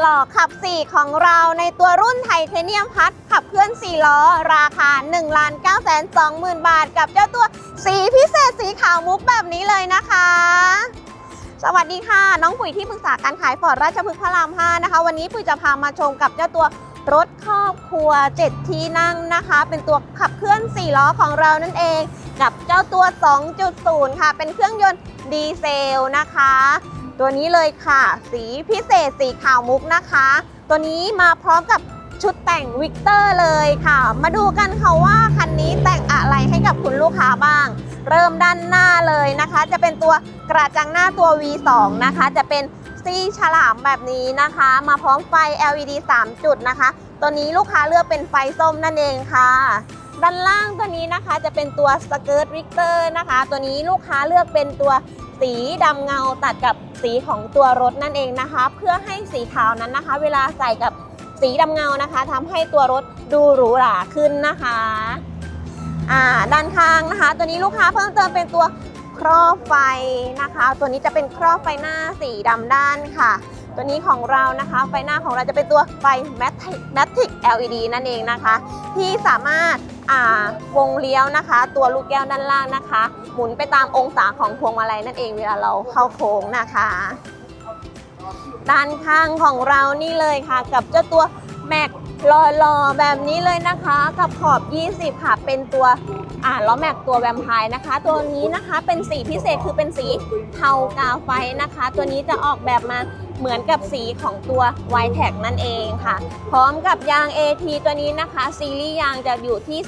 หล่อขับ 4 ของเราในตัวรุ่นไทเทเนียมพัดขับเคลื่อน 4 ล้อ ราคา 1 9 2 0 0 0 0 บาท กับเจ้าตัวสีพิเศษสีขาวมุกแบบนี้เลยนะคะ สวัสดีค่ะ น้องปุ๋ยที่ปรึกษาการขายฟอร์ดราชพฤกษ์พระราม 5 นะคะ วันนี้ปุ๋ยจะพามาชมกับเจ้าตัวรถครอบครัว 7 ที่นั่งนะคะ เป็นตัวขับเคลื่อน 4 ล้อของเรานั่นเองกับเจ้าตัว 2.0 ค่ะ เป็นเครื่องยนต์ดีเซลนะคะ ตัวนี้เลยค่ะ สีพิเศษสีขาวมุกนะคะ ตัวนี้มาพร้อมกับชุดแต่งวิกเตอร์เลยค่ะ มาดูกันค่ะว่าคันนี้แต่งอะไรให้กับคุณลูกค้าบ้าง เริ่มด้านหน้าเลยนะคะ จะเป็นตัวกระจังหน้าตัว V2 นะคะ จะเป็นซี่ฉลามแบบนี้นะคะ มาพร้อมไฟ LED 3 จุดนะคะ ตัวนี้ลูกค้าเลือกเป็นไฟส้มนั่นเองค่ะ ด้านล่างตัวนี้นะคะจะเป็นตัวสเกิร์ตวิกเตอร์นะคะ ตัวนี้ลูกค้าเลือกเป็นตัวสีดำเงาตัดกับสีของตัวรถนั่นเองนะคะ เพื่อให้สีขาวนั้นนะคะ เวลาใส่กับสีดำเงานะคะทำให้ตัวรถดูหรูหราขึ้นนะคะอ่าด้านข้างนะคะ ตัวนี้ลูกค้าเพิ่มเติมเป็นตัวครอบไฟนะคะ ตัวนี้จะเป็นครอบไฟหน้าสีดำด้านค่ะ ตัวนี้ของเรานะคะ ไฟหน้าของเราจะเป็นตัวไฟ Matic Matic LED นั่นเองนะคะ ที่สามารถ วงเลี้ยวนะคะ ตัวลูกแก้วด้านล่างนะคะ หมุนไปตามองศาของพวงมาลัยนั่นเองเวลาเราเข้าโค้งนะคะ ด้านข้างของเรานี่เลยค่ะ กับเจ้าตัวแม็ก หล่อๆแบบนี้เลยนะคะกับขอบ 20 ค่ะ เป็นตัวอ่าล้อแม็กตัวแวมไพร์นะคะ ตัวนี้นะคะเป็นสีพิเศษคือเป็นสีเทากาไฟนะคะ ตัวนี้จะออกแบบมาเหมือนกับสีของตัว y t e c นั่นเองค่ะ พร้อมกับยาง AT ตัวนี้นะคะ ซีรีส์ยางจะอยู่ที่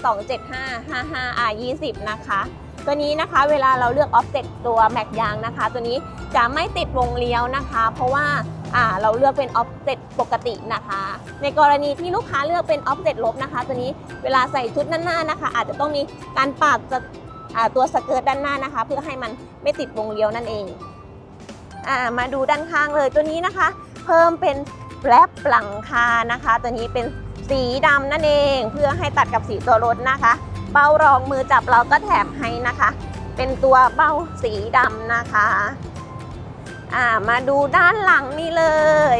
275-55R20 นะคะ ตัวนี้นะคะเวลาเราเลือกออฟเซ็ตตัวแม็กยางนะคะ ตัวนี้จะไม่ติดวงเลี้ยวนะคะ เพราะว่าอ่า เราเลือกเป็นออฟเซตปกตินะคะ ในกรณีที่ลูกค้าเลือกเป็นออฟเซตลบนะคะ ตัวนี้เวลาใส่ชุดด้านหน้านะคะ อาจจะต้องมีการปาดตัวสเกิร์ตด้านหน้านะคะ เพื่อให้มันไม่ติดวงเลี้ยวนั่นเองอมาดูด้านข้างเลยตัวนี้นะคะ เพิ่มเป็นแฟลปหลังคานะคะ ตัวนี้เป็นสีดำนั่นเอง เพื่อให้ตัดกับสีตัวรถนะคะ เบ้ารองมือจับเราก็แถมให้นะคะ เป็นตัวเบ้าสีดำนะคะ อ่ามาดูด้านหลังนี่เลย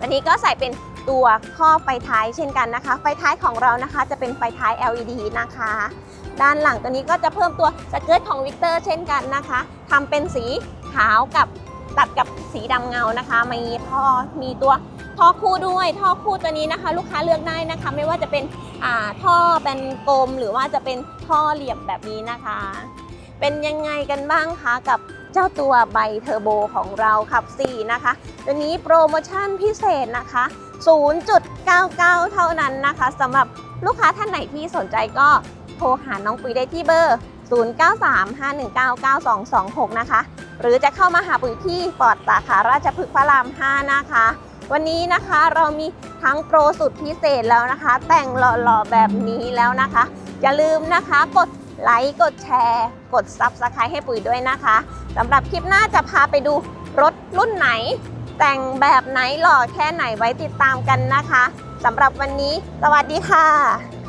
อันนี้ก็ใส่เป็นตัวข้อไฟท้ายเช่นกันนะคะ ไฟท้ายของเรานะคะจะเป็นไฟท้าย LED นะคะ ด้านหลังตัวนี้ก็จะเพิ่มตัวสเกิร์ตของวิกเตอร์เช่นกันนะคะทำเป็นสีขาวกับตัดกับสีดำเงานะคะ มีท่อมีตัวท่อคู่ด้วย ท่อคู่ตัวนี้นะคะ ลูกค้าเลือกได้นะคะ ไม่ว่าจะเป็นอ่าท่อเป็นกลม หรือว่าจะเป็นท่อเหลี่ยมแบบนี้นะคะ เป็นยังไงกันบ้างคะกับ เจ้าตัวใบเทอร์โบของเราขับ 4 นะคะ ตัวนี้โปรโมชั่นพิเศษนะคะ 0.99 เท่านั้นนะคะสำหรับลูกค้าท่านไหนที่สนใจก็โทรหาน้องปุ๋ยได้ที่เบอร์ 0935199226 นะคะ หรือจะเข้ามาหาปุ๋ยที่ปอดสาขาราชพฤกษ์พระราม 5 นะคะ วันนี้นะคะเรามีทั้งโปรสุดพิเศษแล้วนะคะ แต่งหล่อๆแบบนี้แล้วนะคะ อย่าลืมนะคะกด ไลค์กดแชร์ กด Subscribe ให้ปุ๋ยด้วยนะคะสำหรับคลิปหน้าจะพาไปดูรถรุ่นไหน แต่งแบบไหนหล่อแค่ไหนไว้ติดตามกันนะคะสำหรับวันนี้ สวัสดีค่ะ